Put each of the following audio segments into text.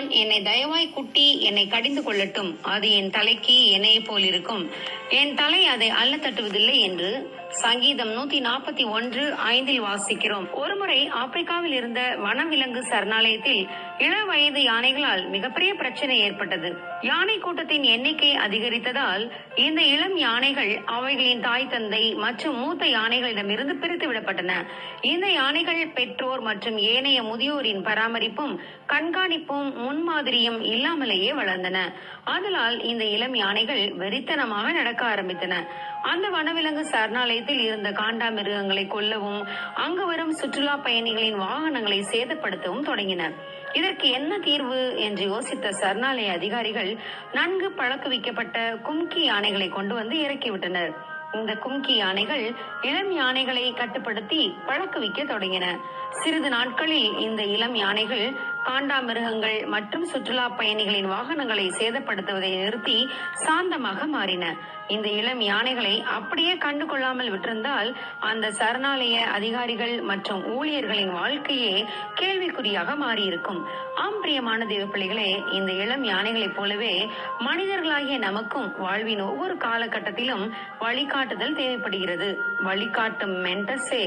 மான் என்னை தயவாய் குட்டி என்னை கடிந்து கொள்ளட்டும். அது என் தலைக்கு எண்ணெயை போல் இருக்கும். என் தலை அதை அல்ல தட்டுவதில்லை என்று சங்கீதம் நூத்தி நாற்பத்தி ஒன்று ஐந்தில் வாசிக்கிறோம். ஒருமுறை ஆப்பிரிக்காவில் இருந்த வனவிலங்கு சரணாலயத்தில் இள வயது யானைகளால் மிகப்பெரிய பிரச்சனை ஏற்பட்டது. யானை கூட்டத்தின் எண்ணிக்கை அதிகரித்ததால் இந்த இளம் யானைகள் அவைகளின் தாய் தந்தை மற்றும் மூத்த யானைகளிடமிருந்து பிரித்து விடப்பட்டன. இந்த யானைகள் பெற்றோர் மற்றும் ஏனைய முதியோரின் பராமரிப்பும் கண்காணிப்பும் முன்மாதிரியும் இல்லாமலேயே வளர்ந்தன. ஆதலால் இந்த இளம் யானைகள் வெறித்தனமாக நடக்க ஆரம்பித்தன. அந்த வனவிலங்கு சரணாலயத்தில் இருந்த காண்டாமிருகங்களை கொல்லவும் அங்கு வரும் சுற்றுலா பயணிகளின் வாகனங்களை சேதப்படுத்தவும் தொடங்கின. இதற்கு என்ன தீர்வு என்று யோசித்த சரணாலய அதிகாரிகள் நன்கு பழக்குவிக்கப்பட்ட கும்கி யானைகளை கொண்டு வந்து இறக்கிவிட்டனர். இந்த கும்கி யானைகள் இளம் யானைகளை கட்டுப்படுத்தி பழக்குவிக்க தொடங்கின. சிறிது நாட்களில் இந்த இளம் யானைகள் காண்டாமிருகங்கள் மற்றும் சுற்றுலா பயணிகளின் வாகனங்களை சேதப்படுத்துவதை நிறுத்தி சாந்தமாக மாறின. இந்த இளம் யானைகளை அப்படியே கண்டு கொள்ளாமல் விட்டிருந்தால் அந்த சரணாலய அதிகாரிகள் மற்றும் ஊழியர்களின் வாழ்க்கையே கேள்விக்குறியாக மாறியிருக்கும். ஆம் பிரியமான இந்த இளம் யானைகளைப் போலவே மனிதர்களாகிய நமக்கும் வாழ்வின் ஒவ்வொரு காலகட்டத்திலும் வழிகாட்டுதல் தேவைப்படுகிறது. வழிகாட்டும் மென்டஸே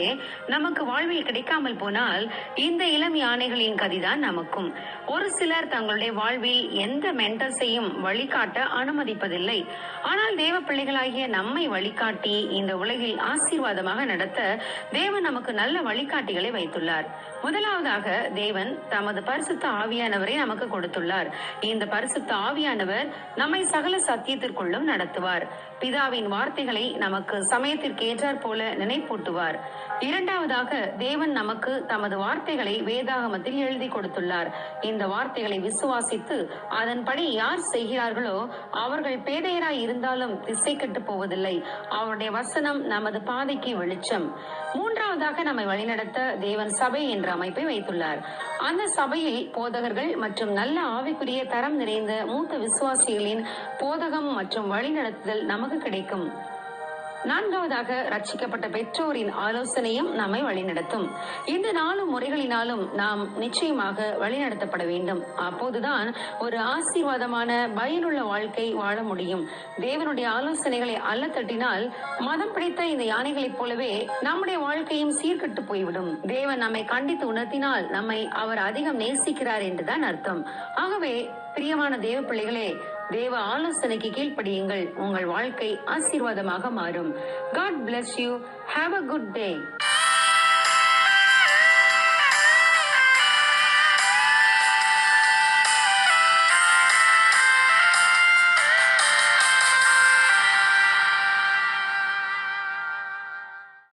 நமக்கு வாழ்வில் கிடைக்காமல் போனால் இந்த இளம் யானைகளின் கதிதான் நமக்கு. இருக்கும். ஒரு சிலர் தங்களுடைய வாழ்வில் எந்த மென்டர்ஸையும் வழிகாட்ட அனுமதிப்பதில்லை. ஆனால் தேவ பிள்ளைகளாகிய நம்மை வழிகாட்டி இந்த உலகில் ஆசீர்வாதமாக நடத்த தேவன் நமக்கு நல்ல வழிகாட்டிகளை வைத்துள்ளார். முதலாவதாக தேவன் தமது பரிசுத்த ஆவியானவரை நமக்கு கொடுத்துள்ளார். இந்த பரிசுத்த ஆவியானவர் நம்மை சகல சத்தியத்திற்குள்ளும் நடத்துவார். பிதாவின் வார்த்தைகளை நமக்கு சமயத்திற்கு ஏற்றாற் போல நினைப்பூட்டுவார். இரண்டாவதாக தேவன் நமக்கு தமது வார்த்தைகளை வேதாகமத்தில் எழுதி கொடுத்துள்ளார். இந்த வார்த்தைகளை விசுவாசித்து அதன்படி யார் செய்கிறார்களோ அவர்கள் பேதையராய் இருந்தாலும் திசை கெட்டு போவதில்லை. அவருடைய வசனம் நமது பாதைக்கு வெளிச்சம். மூன்றாவதாக நம்மை வழிநடத்த தேவன் சபை என்ற அமைப்பை வைத்துள்ளார். அந்த சபையில் போதகர்கள் மற்றும் நல்ல ஆவிக்குரிய தரம் நிறைந்த மூத்த விசுவாசிகளின் போதகம் மற்றும் வழிநடத்துதல் நமக்கு கிடைக்கும். நான்காவதாக ரட்சிக்கப்பட்ட பெற்றோரின் ஆலோசனையும் நம்மை வழிநடத்தும். இந்த நாலு முறைகளினாலும் நாம் நிச்சயமாக வழிநடத்தப்பட வேண்டும். அப்போதுதான் ஒரு ஆசீர்வாதமான பயனுள்ள வாழ்க்கை வாழ முடியும். தேவனுடைய ஆலோசனைகளை அல்ல தட்டினால் மதம் பிடித்த இந்த யானைகளைப் போலவே நம்முடைய வாழ்க்கையும் சீர்கெட்டு போய்விடும். தேவன் நம்மை கண்டித்து உணர்த்தினால் நம்மை அவர் அதிகம் நேசிக்கிறார் என்றுதான் அர்த்தம். ஆகவே பிரியமான தேவ பிள்ளைகளே தேவ ஆலோசனைக்கு கீழ்ப்படியுங்கள். உங்கள் வாழ்க்கை ஆசீர்வாதமாக மாறும். God bless you have a good day